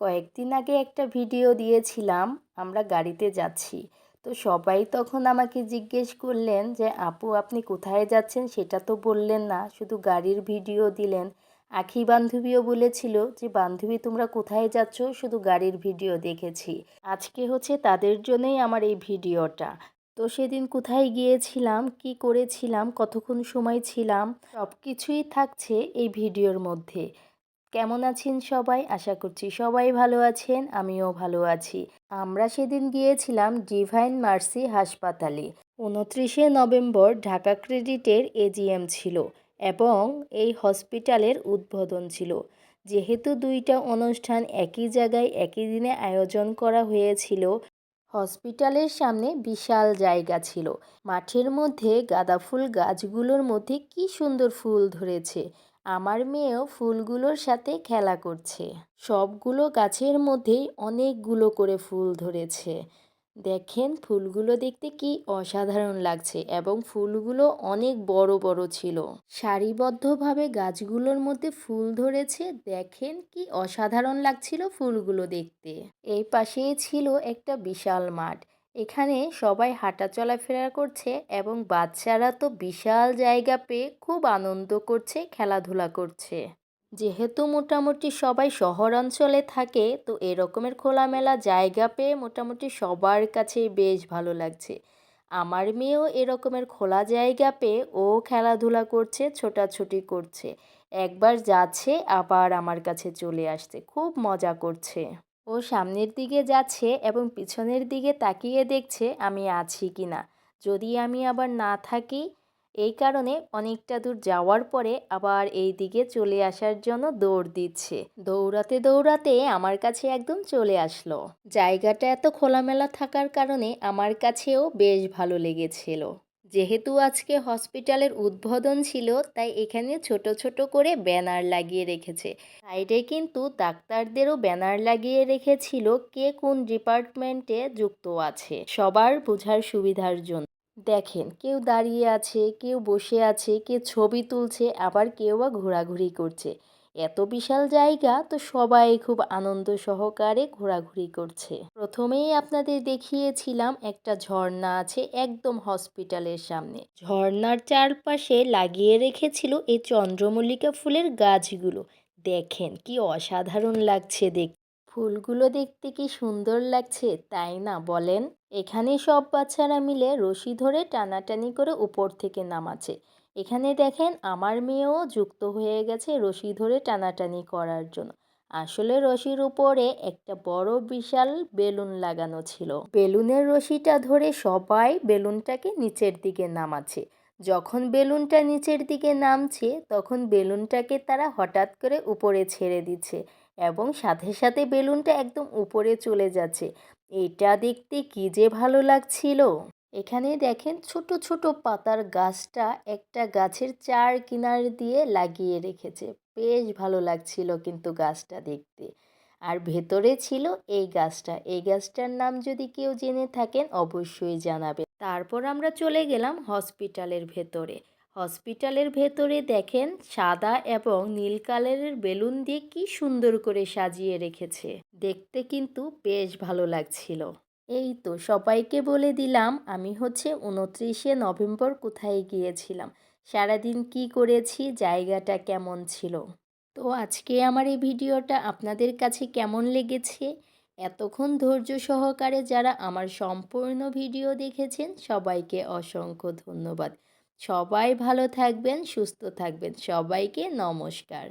কয়েকদিন আগে একটা ভিডিও দিয়েছিলাম, আমরা গাড়িতে যাচ্ছি। তো সবাই তখন আমাকে জিজ্ঞেস করলেন যে, আপু, আপনি কোথায় যাচ্ছেন? সেটা তো বললেন না, শুধু গাড়ির ভিডিও দিলেন। আখি বান্ধবীও বলেছিল যে, বান্ধবী, তোমরা কোথায় যাচ্ছ? শুধু গাড়ির ভিডিও দেখেছি। আজকে হচ্ছে তাদের জন্যই আমার এই ভিডিওটা। তো সেদিন কোথায় গিয়েছিলাম, কি করেছিলাম, কতক্ষণ সময় ছিলাম সব কিছুই থাকছে এই ভিডিওর মধ্যে। কেমন আছেন সবাই? আশা করছি সবাই ভালো আছেন, আমিও ভালো আছি। আমরা সেদিন গিয়েছিলাম ডিভাইন মার্সি হাসপাতালে। উনত্রিশে নভেম্বর ঢাকা ক্রেডিটের এজিএম ছিল এবং এই হসপিটালের উদ্বোধন ছিল। যেহেতু দুইটা অনুষ্ঠান একই জায়গায় একই দিনে আয়োজন করা হয়েছিল, হসপিটালের সামনে বিশাল জায়গা ছিল। মাঠের মধ্যে গাঁদা ফুল গাছগুলোর মধ্যে কি সুন্দর ফুল ধরেছে। আমার মেয়েও ফুলগুলোর সাথে খেলা করছে। সবগুলো গাছের মধ্যেই অনেকগুলো করে ফুল ধরেছে। দেখেন, ফুলগুলো দেখতে কি অসাধারণ লাগছে এবং ফুলগুলো অনেক বড় বড় ছিল। সারিবদ্ধভাবে গাছগুলোর মধ্যে ফুল ধরেছে, দেখেন কি অসাধারণ লাগছিল ফুলগুলো দেখতে। এই পাশেই ছিল একটা বিশাল মাঠ। এখানে সবাই হাঁটা চলাফেরা করছে এবং বাচ্চারা তো বিশাল জায়গা পেয়ে খুব আনন্দ করছে, খেলাধুলা করছে। যেহেতু মোটামুটি সবাই শহর অঞ্চলে থাকে, তো এরকমের খোলামেলা জায়গা পেয়ে মোটামুটি সবার কাছেই বেশ ভালো লাগছে। আমার মেয়েও এরকমের খোলা জায়গা পেয়ে ও খেলাধুলা করছে, ছোটাছুটি করছে। একবার যাচ্ছে, আবার আমার কাছে চলে আসছে, খুব মজা করছে। ও সামনের দিকে যাচ্ছে এবং পিছনের দিকে তাকিয়ে দেখছে আমি আছি কি না। যদি আমি আবার না থাকি, এই কারণে অনেকটা দূর যাওয়ার পরে আবার এই দিকে চলে আসার জন্য দৌড় দিচ্ছে। দৌড়াতে দৌড়াতে আমার কাছে একদম চলে আসলো। জায়গাটা এত খোলামেলা থাকার কারণে আমার কাছেও বেশ ভালো লেগেছিল। যেহেতু আজকে হসপিটালের উদ্বোধন ছিল, তাই এখানে ছোট ছোট করে ব্যানার লাগিয়ে রেখেছে। সাইডে কিন্তু ডাক্তারদেরও ব্যানার লাগিয়ে রেখেছিল কে কোন ডিপার্টমেন্টে যুক্ত আছে। সবার বোঝার সুবিধার জন্য। দেখেন, কেউ দাঁড়িয়ে আছে, কেউ বসে আছে কেউ ছবি তুলছে, আবার কেউ বা ঘোরাঘুরি করছে। এত বিশাল জায়গা তো সবাই খুব আনন্দ সহকারে ঘোরাঘুরি করছে। প্রথমেই আপনাদের দেখিয়েছিলাম একটা ঝর্ণা আছে একদম হসপিটালের সামনে। ঝর্ণার চারপাশে লাগিয়ে রেখেছিল এই চন্দ্রমল্লিকা ফুলের গাছগুলো। দেখেন কি অসাধারণ লাগছে দেখ ফুলগুলো দেখতে কি সুন্দর লাগছে, তাই না বলেন? এখানে সব বাচ্চারা মিলে রশি ধরে টানাটানি করে উপর থেকে নামাচ্ছে। এখানে দেখেন আমার মেয়েও যুক্ত হয়ে গেছে রশি ধরে টানাটানি করার জন্য। আসলে রশির উপরে একটা বড় বিশাল বেলুন লাগানো ছিল। বেলুনের রশিটা ধরে সবাই বেলুনটাকে নিচের দিকে নামাচ্ছে। যখন বেলুনটা নিচের দিকে নামছে, তখন বেলুনটাকে তারা হঠাৎ করে উপরে ছেড়ে দিচ্ছে এবং সাথে সাথে বেলুনটা একদম উপরে চলে যাচ্ছে। এটা দেখতে কি যে ভালো লাগছিল! এখানে দেখেন ছোট ছোট পাতার গাছটা একটা গাছের চার কিনার দিয়ে লাগিয়ে রেখেছে। বেশ ভালো লাগছিল কিন্তু গাছটা দেখতে। আর ভেতরে ছিল এই গাছটা। এই গাছটার নাম যদি কেউ জেনে থাকেন অবশ্যই জানাবে তারপর আমরা চলে গেলাম হসপিটালের ভেতরে। হসপিটালের ভেতরে দেখেন সাদা এবং নীল কালারের বেলুন দিয়ে কি সুন্দর করে সাজিয়ে রেখেছে। দেখতে কিন্তু বেশ ভালো লাগছিল। এই তো সবাইকে বলে দিলাম আমি হচ্ছে উনত্রিশে নভেম্বর কোথায় গিয়েছিলাম। সারাদিন কি করেছি, জায়গাটা কেমন ছিল? তো আজকে আমার এই ভিডিওটা আপনাদের কাছে কেমন লেগেছে? এতক্ষণ ধৈর্য সহকারে যারা আমার সম্পূর্ণ ভিডিও দেখেছেন, সবাইকে অসংখ্য ধন্যবাদ। সবাই ভালো থাকবেন, সুস্থ থাকবেন। সবাইকে নমস্কার।